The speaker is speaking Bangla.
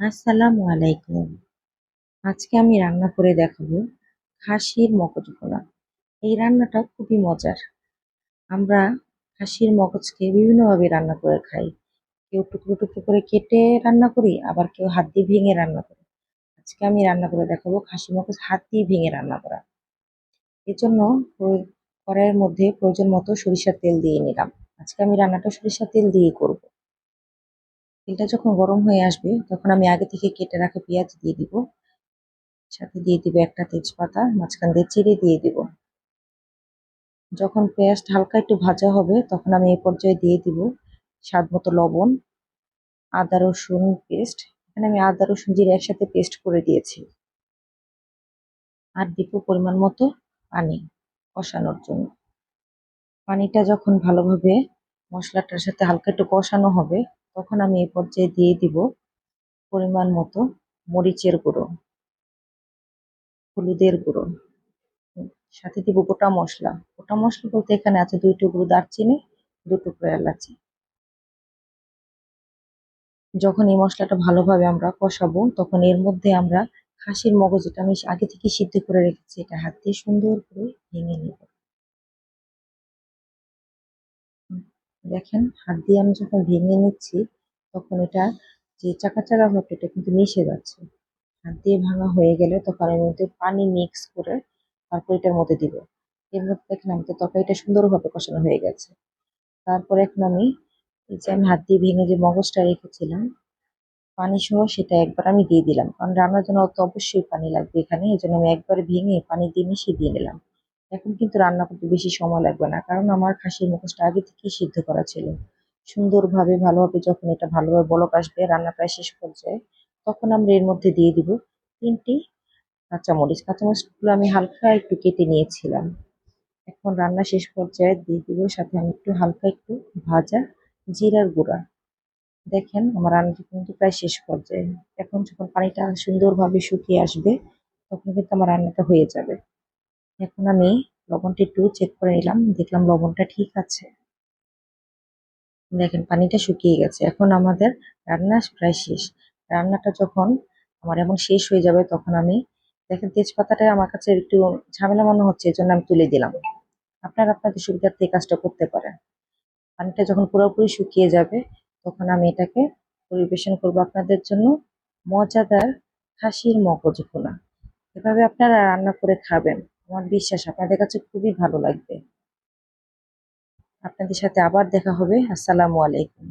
আসসালামু আলাইকুম। আজকে আমি রান্না করে দেখাবো খাসির মগজ ভুনা এই রান্নাটা খুবই মজার। আমরা খাসির মগজকে বিভিন্নভাবে রান্না করে খাই। কেউ টুকরো টুকরো করে কেটে রান্না করি, আবার কেউ হাত দিয়ে ভেঙে রান্না করি। আজকে আমি রান্না করে দেখাবো খাসি মগজ হাত দিয়ে ভেঙে রান্না করা। এর জন্য কড়াইয়ের মধ্যে প্রয়োজন মতো সরিষার তেল দিয়ে নিলাম। আজকে আমি রান্নাটা সরিষার তেল দিয়ে করব। তেলটা যখন গরম হয়ে আসবে, তখন আমি আগে থেকে কেটে রাখা পেঁয়াজ দিয়ে দিব। সাথে দিয়ে দিব একটা তেজপাতা, মাঝখান দিয়ে চিড়ে দিয়ে দিব। যখন পেঁয়াজটা হালকা একটু ভাজা হবে, তখন আমি এই পর্যায়ে দিয়ে দিব স্বাদ মতো লবণ, আদা, রসুন পেস্ট। এখানে আমি আদা, রসুন, জিরে একসাথে পেস্ট করে দিয়েছি। আর দিব পরিমাণ মতো পানি কষানোর জন্য। পানিটা যখন ভালোভাবে মশলাটার সাথে হালকা একটু কষানো হবে তখন আমি এই পর্যায়ে দিয়ে দিব পরিমাণ মতো মরিচের গুঁড়ো, হলুদের গুঁড়ো। সাথে দিব গোটা মশলা। গোটা মশলা বলতে এখানে আছে দুই টুকরো দারচিনি দু টুকরো এলাচি। যখন এই মশলাটা ভালোভাবে আমরা কষাবো, তখন এর মধ্যে আমরা খাসির মগজ যেটা আমি আগে থেকে সিদ্ধ করে রেখেছি, এটা হাত দিয়ে সুন্দর করে ভেঙে নেব। দেখেন, হাত দিয়ে আমি যখন ভেঙে নিচ্ছি, তখন এটা যে চাকা চাকা হবে এটা কিন্তু মিশে যাচ্ছে। হাত দিয়ে ভাঙা হয়ে গেলে তখন এর মধ্যে পানি মিক্স করে তারপর এটার মধ্যে দিব। এর মধ্যে দেখেন, আমাদের তরকারিটা সুন্দরভাবে কষানো হয়ে গেছে। তারপরে এখন আমি, এই যে আমি হাত দিয়ে ভেঙে যে মগজটা রেখেছিলাম পানি সহ সেটা একবার আমি দিয়ে দিলাম। কারণ রান্নার জন্য অত অবশ্যই পানি লাগবে এখানে এই জন্য আমি একবার ভেঙে পানি দিয়ে মিশিয়ে দিয়ে নিলাম। এখন কিন্তু রান্না করতে বেশি সময় লাগবে না, কারণ আমার খাসির মুখোশটা আগে থেকেই সিদ্ধ করা ছিল। সুন্দরভাবে, ভালোভাবে যখন এটা ভালোভাবে বলক আসবে, রান্না প্রায় শেষ পর্যায়ে, তখন আমরা এর মধ্যে দিয়ে দিব তিনটি কাঁচামরিচ। কাঁচামরিচগুলো আমি হালকা একটু কেটে নিয়েছিলাম। এখন রান্না শেষ পর্যায়ে দিয়ে দিব, সাথে আমি একটু হালকা একটু ভাজা জিরার গুঁড়া। দেখেন, আমার রান্নাটা কিন্তু প্রায় শেষ পর্যায়ে। এখন যখন পানিটা সুন্দরভাবে শুকিয়ে আসবে, তখন কিন্তু আমার রান্নাটা হয়ে যাবে। এখন আমি লবণটা একটু চেক করে নিলাম, দেখলাম লবণটা ঠিক আছে। দেখেন, পানিটা শুকিয়ে গেছে। এখন আমাদের রান্না প্রায় শেষ। রান্নাটা যখন আমার এমন শেষ হয়ে যাবে, তখন আমি দেখেন, তেজপাতাটা আমার কাছে একটু ঝামেলা মনে হচ্ছে এই জন্য আমি তুলে দিলাম। আপনারা আপনাদের সুবিধার্থে এই কাজটা করতে পারেন। পানিটা যখন পুরোপুরি শুকিয়ে যাবে, তখন আমি এটাকে পরিবেশন করব আপনাদের জন্য মজাদার খাসির মগজ ভুনা। এভাবে আপনারা রান্না করে খাবেন। আমার বিশ্বাস আপনাদের কাছে খুবই ভালো লাগবে। আপনাদের সাথে আবার দেখা হবে। আসসালামু আলাইকুম।